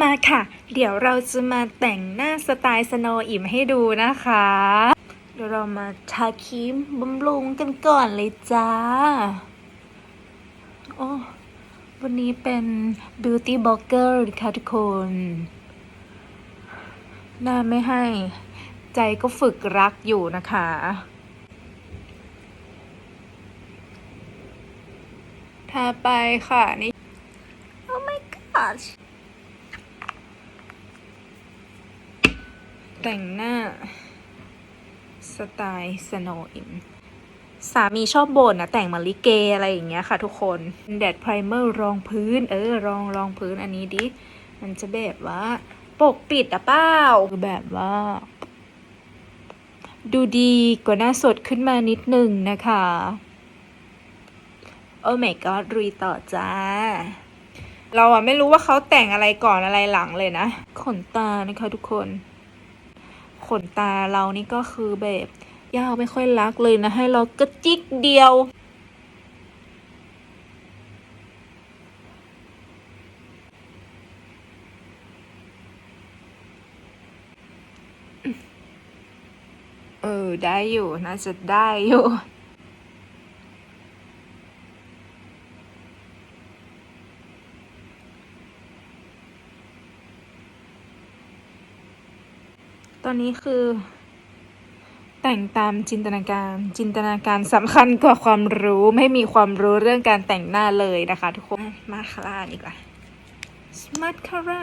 มาค่ะ เดี๋ยวเราจะมาแต่งหน้าสไตล์สโนว์อิ่มให้ดูนะคะ เดี๋ยวเรามาทาครีมบำรุงกันก่อนเลยจ้า โอ้ วันนี้เป็น beauty blogger ค่ะทุกคน หน้าไม่ให้ ใจก็ฝึกรักอยู่นะคะทาไปค่ะนี่ Oh my gosh แต่งหน้า สไตล์สโนว์อินสามีชอบบ่นนะแต่งมาลิเกอะไรอย่างเงี้ยค่ะทุกคนแดดไพรเมอร์รองพื้น เออรองรองพื้นอันนี้ดิ มันจะแบบว่า ปกปิดอะเป้าคือแบบว่า ดูดีกว่าหน้าสดขึ้นมานิดนึงนะคะ โอ้ my god รุยต่อจ้า เราอะไม่รู้ว่าเขาแต่งอะไรก่อนอะไรหลังเลยนะ ขนตานะคะทุกคน นตาเรานี่ก็คือแบบยาวไม่ค่อยรักเลยนะ ให้เรากระจิกเดียวเออได้อยู่น่าจะได้อยู่ ตอนนี้คือ แต่งตามจินตนาการ จินตนาการสำคัญกว่าความรู้ไม่มีความรู้เรื่องการแต่งหน้าเลยนะคะ ทุกคนมาคาร่าดีกว่าสมาร์ทคาร่า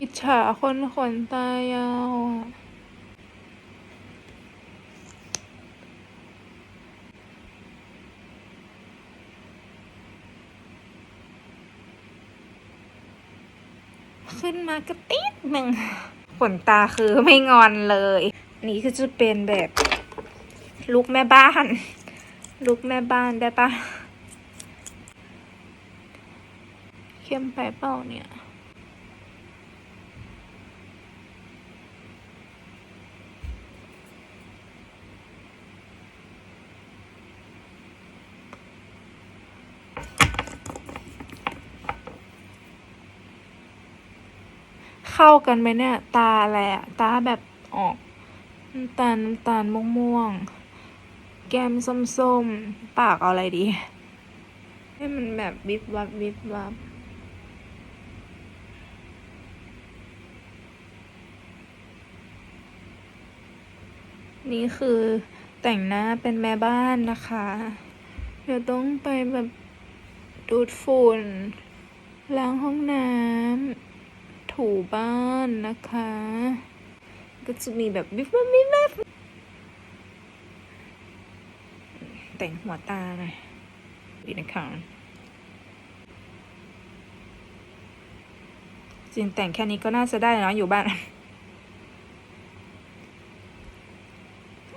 อิจฉาคนขนตายาวขึ้นมากระติดหนึ่ง ขนตาคือไม่งอนเลย นี่คือจะเป็นแบบลุกแม่บ้าน ลุกแม่บ้านได้ปะเข้มไปเปล่าเนี่ย เข้ากันไหมเนี่ย ตาอะไรอะตาแบบออกน้ำตาลน้ำตาลม่วงม่วง แก้มส้มๆ ปากเอาอะไรดี ให้มันแบบวิบวับวิบวับนี่คือแต่งหน้าเป็นแม่บ้านนะคะ เดี๋ยวต้องไปแบบดูดฝุ่นล้างห้องน้ำ ถูบ้านนะคะ ก็จะมีแบบวิบวับวิบวับแต่งหัวตาหน่อยดีนะคะจริงแต่งแค่นี้ก็น่าจะได้เนาะอยู่บ้าน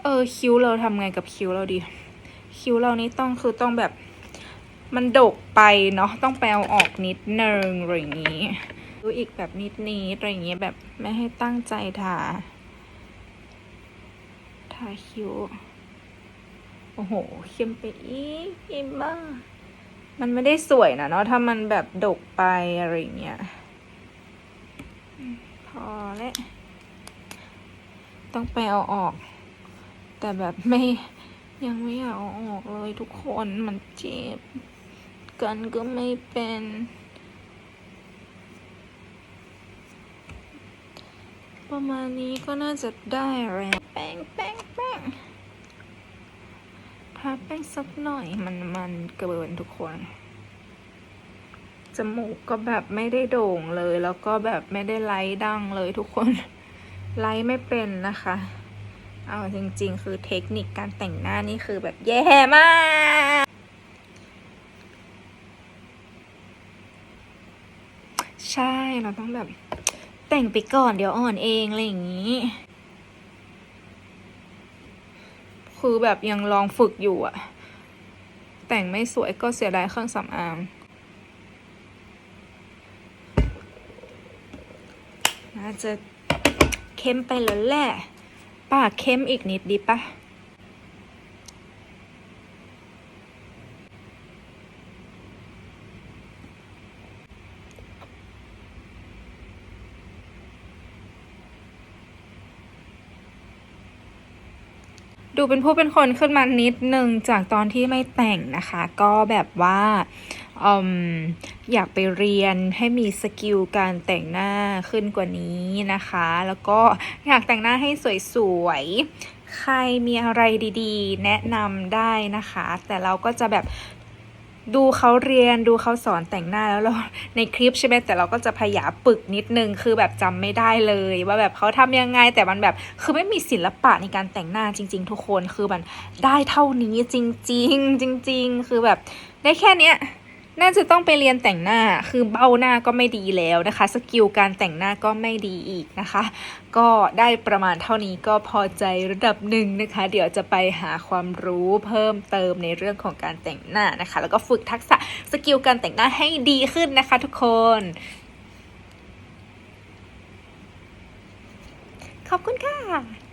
เออคิ้วเราทำไงกับคิ้วเราดี คิ้วเรานี่ต้องคือต้องแบบมันดกไปเนาะต้องไปเอาออกนิดนึงอะไรอย่างนี้ ดูอีกแบบนิดนิดอะไรอย่างเงี้ยแบบไม่ให้ตั้งใจทา ทาคิ้ว โอ้โห เข้มไปอีกอีกบ้ามันไม่ได้สวยนะเนาะถ้ามันแบบดกไปอะไรอย่างเงี้ย พอแล้วต้องไปเอาออก แต่แบบไม่ยังไม่อยากเอาออกเลยทุกคนมันเจ็บ กันก็ไม่เป็น ประมาณนี้ก็น่าจะได้แล้วแป้งแป้งแป้งทาแป้งสักหน่อยมันมันเกินทุกคน จมูกก็แบบไม่ได้โด่งเลย แล้วก็แบบไม่ได้ไล่ดังเลยทุกคน ไล่ไม่เป็นนะคะ เอาจริงๆ คือเทคนิคการแต่งหน้านี่คือแบบแย่มากใช่เราต้องแบบ แต่งไปก่อนเดี๋ยวอ่อนเองอะไรอย่างนี้ คือแบบยังลองฝึกอยู่อะแต่งไม่สวยก็เสียดายเครื่องสำอางน่าจะเข้มไปแล้วแหละปากเข้มอีกนิดดีปะ ดูเป็นผู้เป็นคนขึ้นมานิดนึงจากตอนที่ไม่แต่งนะคะ ก็แบบว่าออยากไปเรียนให้มีสกิลการแต่งหน้าขึ้นกว่านี้นะคะ แล้วก็อยากแต่งหน้าให้สวยๆ ใครมีอะไรดีๆ แนะนำได้นะคะ แต่เราก็จะแบบ ดูเขาเรียนดูเขาสอนแต่งหน้าแล้วเราในคลิปใช่ไหมแต่เราก็จะพยายามปึกนิดนึงคือแบบจำไม่ได้เลย ว่าแบบเขาทำยังไงแต่มันแบบคือไม่มีศิลปะในการแต่งหน้าจริง ๆ ทุกคนคือมันได้เท่านี้จริง ๆ จริง ๆ คือแบบได้แค่เนี้ย น่าจะต้องไปเรียนแต่งหน้า คือเบ้าหน้าก็ไม่ดีแล้วนะคะ สกิลการแต่งหน้าก็ไม่ดีอีกนะคะ ก็ได้ประมาณเท่านี้ก็พอใจระดับหนึ่งนะคะ เดี๋ยวจะไปหาความรู้เพิ่มเติมในเรื่องของการแต่งหน้านะคะ แล้วก็ฝึกทักษะสกิลการแต่งหน้าให้ดีขึ้นนะคะ ทุกคน ขอบคุณค่ะ